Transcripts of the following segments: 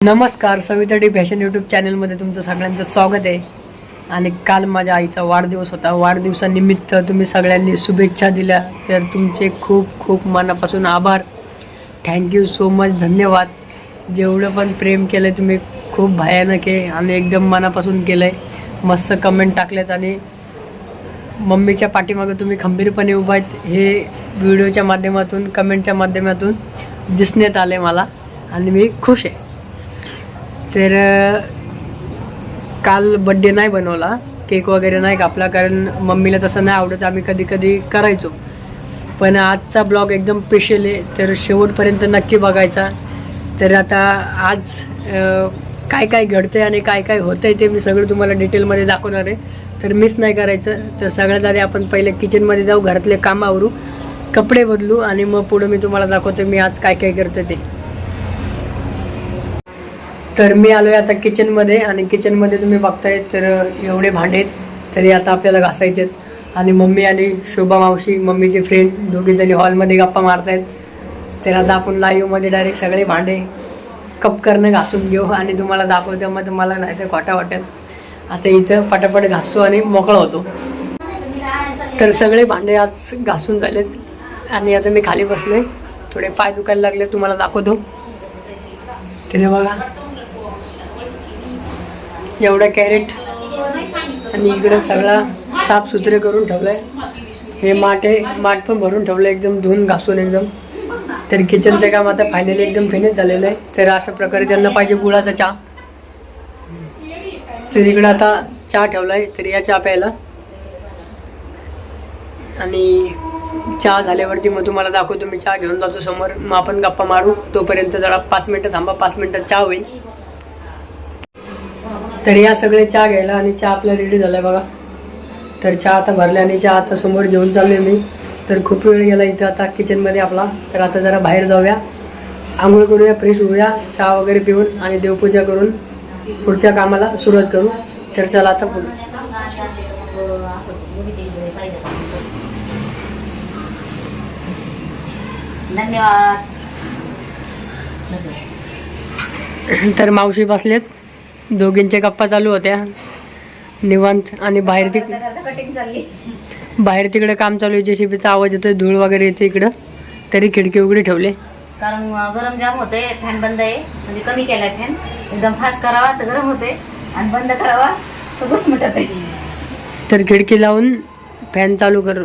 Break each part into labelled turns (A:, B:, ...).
A: नमस्कार सविताडी fashion YouTube चॅनलमध्ये तुमचं सगळ्यांचं स्वागत आहे. आणि काल माझ्या आईचा वाढदिवस होता. वाढदिवसानिमित्त तुम्ही सगळ्यांनी शुभेच्छा दिल्या. तर तुमचे खूप खूप मनापासून आभार. थँक्यू सो मच धन्यवाद. जेवढं पण प्रेम केलं तुम्ही खूप भयानक आहे आणि एकदम मनापासून केलं आहे मस्त कमेंट टाकल्यात आणि मम्मीच्या पाठीमागं तुम्ही खंबीरपणे उभा आहेत हे व्हिडिओच्या माध्यमातून कमेंटच्या माध्यमातून दिसण्यात आले मला आणि मी खुश आहे. तर काल बड्डे नाही बनवला. केक वगैरे नाही कापला कारण मम्मीला तसं नाही आवडत आम्ही कधी कधी करायचो. पण आजचा ब्लॉग एकदम स्पेशल आहे. तर शेवटपर्यंत नक्की बघायचा. तर आता आज काय काय काय घडतंय आणि काय काय होतंय ते मी सगळं तुम्हाला डिटेलमध्ये दाखवणार आहे. तर मिस नाही करायचं. तर सगळ्यात आधी आपण पहिले किचनमध्ये जाऊ घरातले काम आवरू कपडे बदलू आणि मग पुढं मी तुम्हाला दाखवते मी आज काय काय करते ते. तर मी आलो आहे आता किचनमध्ये आणि किचनमध्ये तुम्ही बघताय तर एवढे भांडे आहेत तरी आता आपल्याला घासायचे आहेत. आणि मम्मी आणि शोभा मावशी मम्मीचे फ्रेंड दोघीजणी हॉलमध्ये गप्पा मारतायत. तर आता आपण लाईव्हमध्ये डायरेक्ट सगळे भांडे कप करणं घासून घेऊ आणि तुम्हाला दाखवतो मग तुम्हाला नाही तर खोटा वाटेल. आता इथं पटापट घासतो आणि मोकळा होतो. तर सगळे भांडे आज घासून झालेत आणि आता मी खाली बसले थोडे पाय दुखायला लागले तुम्हाला दाखवतो. तिने बघा. एवढा कॅरेट आणि इकडं सगळा साफसुथरे करून ठेवलंय. हे माठ आहे माठ पण भरून ठेवलं एकदम धुवून घासून एकदम. तर किचनचं काम आता फायनली एकदम फिनिश झालेलं आहे. तर अशा प्रकारे त्यांना पाहिजे गुळाचा चहा. तर इकडं आता चहा ठेवला आहे तर या चहा प्यायला. आणि चहा झाल्यावरती मग तुम्हाला दाखवतो मी चहा घेऊन जातो समोर. मग आपण गप्पा मारू. तोपर्यंत जरा पाच मिनटं थांबा पाच मिनटात चहा होईल. तर या सगळे चहा घ्यायला आणि चहा आपला रेडी झालाय बघा. तर चहा आता भरला आणि चहा आता समोर घेऊन चाललोय मी. तर खूप वेळ गेला इथं आता किचनमध्ये आपला. तर आता जरा बाहेर जाऊया. आंघोळ करूया फ्रेश होऊया चहा वगैरे पिऊन आणि देवपूजा करून पुढच्या कामाला सुरुवात करू. तर चला आता पुढे.
B: धन्यवाद.
A: तर मावशी बसलेत. दोघींच्या गप्पा चालू होत्या. निवांत आणि बाहेर तिक बाहेर तिकडे काम चालू आहे जेसीबीचा आवाज येतोय धूळ वगैरे येते इकडं. तरी खिडकी उघडी ठेवले.
B: कारण गरम जाम होते फॅन बंद आहे. म्हणजे कमी केलाय फॅन एकदम फास्ट करावा तर गरम होते आणि बंद करावा तर घुसमटत आहे.
A: तर खिडकी लावून फॅन चालू कर.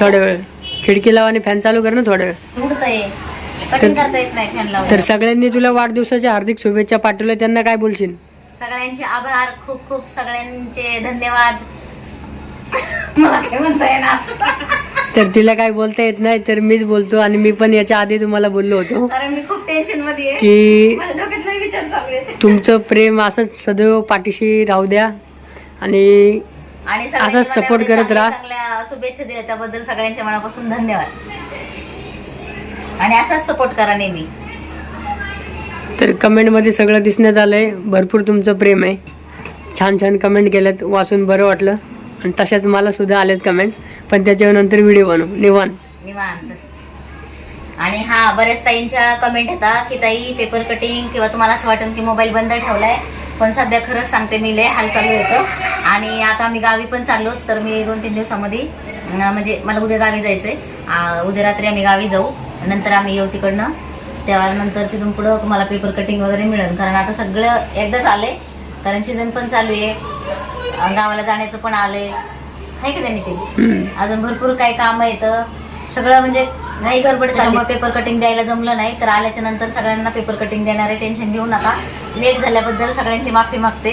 A: थोड्या वेळ. खिडकी लाव आणि फॅन चालू कर ना थोड्या वेळ.
B: उडत आहे कटिंग करता येत नाही फॅन लावून
A: तर सगळ्यांनी तुला वाढदिवसाच्या हार्दिक शुभेच्छा पाठवल्या त्यांना काय बोलशील?
B: सगळ्यांचे आभार खूप खूप सगळ्यांचे धन्यवाद. मला काय म्हणता येणार?
A: तर तिला काय बोलता येत नाही तर मीच बोलतो आणि मी पण याच्या आधी तुम्हाला बोललो होतो.
B: कारण मी खूप टेन्शनमध्ये आहे.
A: की
B: माझ्या डोक्यात लय विचार चालू आहेत
A: तुमचं प्रेम असंच सदैव पाठीशी राहू द्या आणि
B: आणि सगळ्यांनी
A: असंच
B: मला
A: support
B: एवढे
A: करत
B: चांगल्या-
A: राहा.
B: चांगल्या शुभेच्छा दिल्या त्याबद्दल सगळ्यांच्या मनापासून धन्यवाद. आणि असाच सपोर्ट करा नेहमी.
A: तर कमेंटमध्ये सगळं दिसण्यात आलं आहे भरपूर तुमचं प्रेम आहे. छान छान कमेंट केल्यात. वाचून बरं वाटलं. आणि तशाच मला सुद्धा आल्यात कमेंट पण त्याच्यानंतर व्हिडिओ बनवू. निवांत.
B: आणि हा बऱ्याच ताईंच्या कमेंट येतात की ताई पेपर कटिंग किंवा तुम्हाला असं वाटेल की मोबाईल बंद ठेवलाय पण सध्या खरंच सांगते मी लय हाल चालू होतं. आणि आता आम्ही गावी पण चाललो तर मी दोन तीन दिवसामध्ये म्हणजे मला उद्या गावी जायचंय. उद्या रात्री आम्ही गावी जाऊ. नंतर आम्ही येऊ तिकडनं. त्यानंतर तिथून पुढं तुम्हाला पेपर कटिंग वगैरे मिळेल. कारण आता सगळं एकदाच आले कारण सीझन पण चालू आहे. गावाला जाण्याचं पण आलंय. आहे की नाही ते अजून भरपूर काही काम येतं सगळं म्हणजे घाई गडबड त्याच्यामुळे पेपर कटिंग द्यायला जमलं नाही. तर आल्याच्यानंतर सगळ्यांना पेपर कटिंग देणारे टेन्शन घेऊ नका. लेट झाल्याबद्दल सगळ्यांची माफी मागते.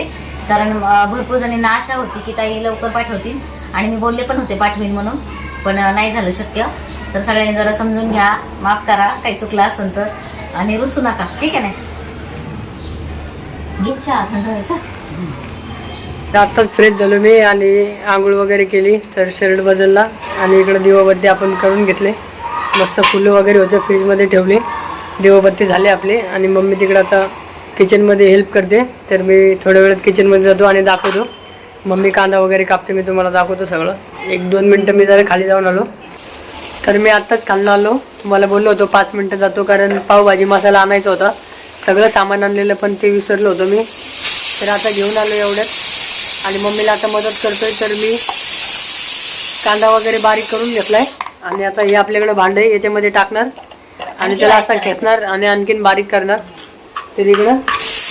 B: कारण भरपूर जणींना आशा होती की ताई लवकर पाठवतील. आणि मी बोलले पण होते पाठवीन म्हणून. पण नाही झालं शक्य. तर सगळ्यांनी जरा समजून घ्या माफ करा काही चुकलं असेल तर. आणि रुसू नका ठीक आहे ना? चहा थंड व्हायचा.
A: आत्ताच फ्रेश झालो मी आणि आंघोळ वगैरे केली तर शर्ट बदलला आणि इकडं दिवाबत्ती आपण करून घेतले. मस्त फुलं वगैरे होते फ्रीजमध्ये ठेवले. दिवाबत्ती झाले आपले आणि मम्मी तिकडं आता किचनमध्ये हेल्प करते. तर मी थोड्या वेळात किचनमध्ये जातो आणि दाखवतो. मम्मी कांदा वगैरे कापते मी तुम्हाला दाखवतो सगळं. एक दोन मिनटं मी जरा खाली जाऊन आलो. तर मी आत्ताच खाल्लं आलो. तुम्हाला बोललो होतो पाच मिनटं जातो कारण पावभाजी मसाला आणायचा होता. सगळं सामान आणलेलं पण ते विसरलो होतो मी. तर आता घेऊन आलो एवढ्यात आणि मम्मीला आता मदत करतोय तर मी कांदा वगैरे बारीक करून घेतलाय. आणि आता हे आपल्याकडे भांड आहे याच्यामध्ये टाकणार. आणि त्याला
B: बारीक
A: असा खेचणार आणि आणखीन बारीक करणार. तर इकडं.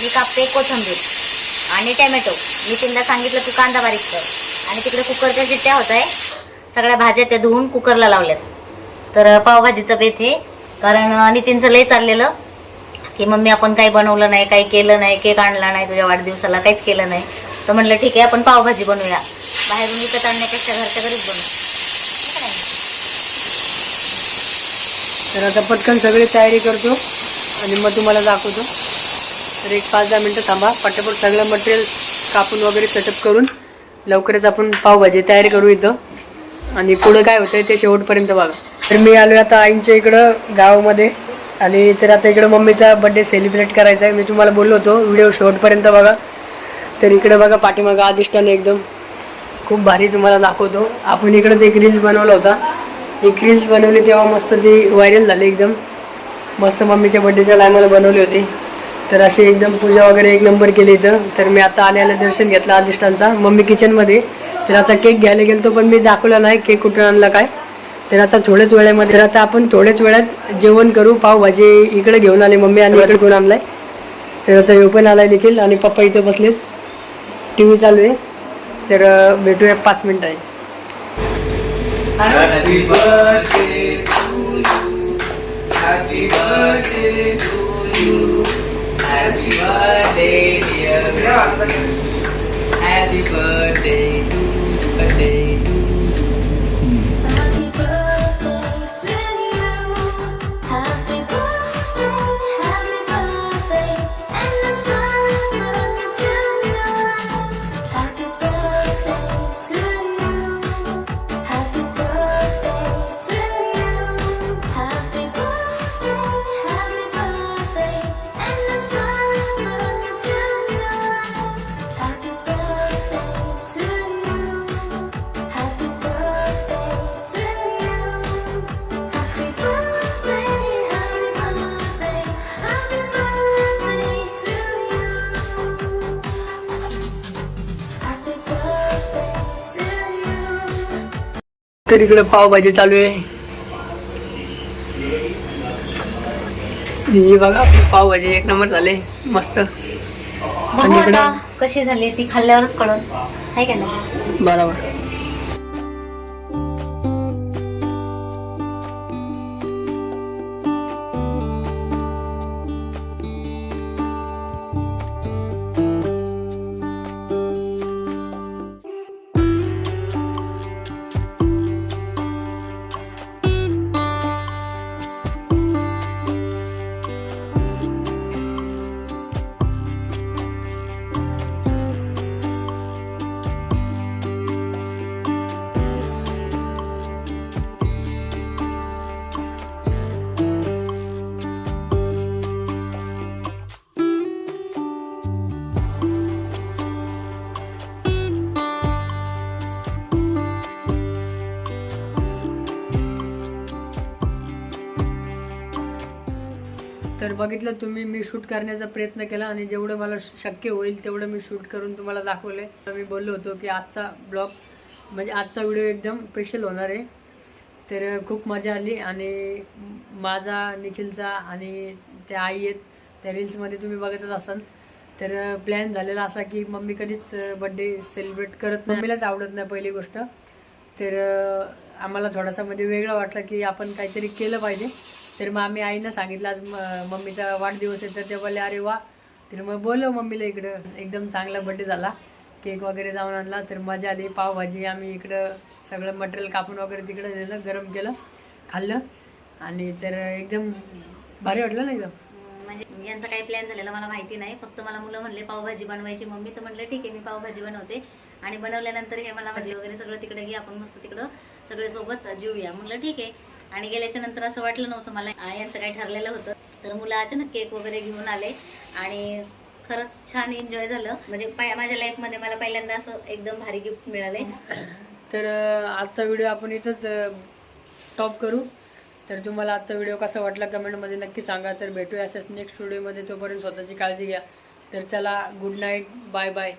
B: मी कापते कोथंबीर आणि टॅमॅटो. मी तीनदा सांगितलं तू कांदा बारीक कर. आणि तिकडे कुकरच्या जिट्ट्या होत आहे. सगळ्या भाज्या त्या धुवून कुकरला लावल्यात. तर पावभाजीचं बेत हे कारण नितीनचं लय चाललेलं. की मम्मी आपण काही बनवलं नाही काही केलं नाही केक आणला नाही तुझ्या वाढदिवसाला काहीच केलं नाही. तर म्हणलं ठीक आहे आपण पावभाजी बनवूया. बाहेरून विकत आणण्यापेक्षा घरच्या घरीच बनवू.
A: तर आता पटकन सगळी तयारी करतो आणि मग तुम्हाला दाखवतो. तर एक पाच दहा मिनटं थांबा. पटापट सगळं मटेरियल कापून वगैरे सेटअप करून लवकरच आपण पावभाजी तयारी करू इथं. आणि पुढं काय होतं ते शेवटपर्यंत बघा. तर मी आलो आता आईंच्या इकडं गावामध्ये. आणि तर आता इकडं मम्मीचा बड्डे सेलिब्रेट करायचा आहे. मी तुम्हाला बोललो होतो व्हिडिओ शेवटपर्यंत बघा. तर इकडं बघा पाठीमागं अधिष्ठान एकदम खूप भारी तुम्हाला दाखवतो. आपण इकडंच एक रील्स बनवला होता. एक रील्स बनवली तेव्हा मस्त ती व्हायरल झाली एकदम. मस्त मम्मीच्या बड्डेच्या टायमाला बनवली होती. तर अशी एकदम पूजा वगैरे एक नंबर केली इथं. तर मी आता आल्याला दर्शन घेतलं अधिष्ठानचा मम्मी किचनमध्ये तर आता केक घ्यायला गेलतो पण मी दाखवला नाही केक कुठून आणला काय. तर आता थोड्याच वेळेमध्ये तर आता आपण थोड्याच वेळात जेवण करू. पावभाजी इकडे घेऊन आले मम्मी आणि इकडे घेऊन आणलाय. तर आता ह्यो पण आलाय देखील आणि पप्पा इथं बसलेत. टी व्ही चालू आहे. तर भेटूया पाच मिनिटं आहे
C: Happy birthday to you.
A: तर इकडे पावभाजी चालू आहे. ही बघा पावभाजी एक नंबर झाले. मस्त.
B: कशी झाली ती खाल्ल्यावरच कळून. आहे का नाही?
A: बरोबर. तर बघितलं तुम्ही मी शूट करण्याचा प्रयत्न केला आणि जेवढं मला शक्य होईल तेवढं मी शूट करून तुम्हाला दाखवले. तर मी बोललो होतो की आजचा ब्लॉग म्हणजे आजचा व्हिडिओ एकदम स्पेशल होणार आहे. तर खूप मजा आली आणि माझा निखिलचा आणि त्या आई आहेत त्या रील्समध्ये तुम्ही बघतच असाल. तर प्लॅन झालेला असा की मम्मी कधीच बड्डे सेलिब्रेट करत नाही. मम्मीलाच आवडत नाही पहिली गोष्ट. तर आम्हाला थोडासा म्हणजे वेगळं वाटलं की आपण काहीतरी केलं पाहिजे. तर मग आम्ही आईनं सांगितलं आज मम्मीचा वाढदिवस आहे. तर ते बोलले अरे वा. तर मग बोलव मम्मीला इकडं. एकदम चांगला बड्डे झाला. केक वगैरे जाऊन आणला. तर मजा आली. पावभाजी आम्ही इकडं सगळं मटेरियल कापून वगैरे तिकडं दिलं गरम केलं खाल्लं. आणि तर एकदम भारी वाटलं ना एकदम.
B: म्हणजे यांचा काही प्लॅन झालेला मला माहिती नाही. फक्त मला मुलं म्हणले पावभाजी बनवायची. मम्मी तर म्हटलं ठीक आहे मी पावभाजी बनवते. आणि बनवल्यानंतर हे मला भाजी वगैरे सगळं तिकडे घे. आपण मस्त तिकडं सगळे सोबत जेऊया. म्हटलं ठीक आहे. आणि गेल्याच्यानंतर असं वाटलं नव्हतं मला यांचं काही ठरलेलं होतं. तर मुलं अचानक केक वगैरे घेऊन आले आणि खरंच छान एन्जॉय झालं. म्हणजे पाय- माझ्या लाईफमध्ये मला पहिल्यांदा असं एकदम भारी गिफ्ट मिळाले.
A: तर आजचा व्हिडिओ आपण इथंच टॉप करू. तर तुम्हाला आजचा व्हिडिओ कसा वाटला कमेंटमध्ये नक्की सांगा. तर भेटूया असंच नेक्स्ट व्हिडिओमध्ये तोपर्यंत स्वतःची काळजी घ्या. तर चला गुड नाईट बाय बाय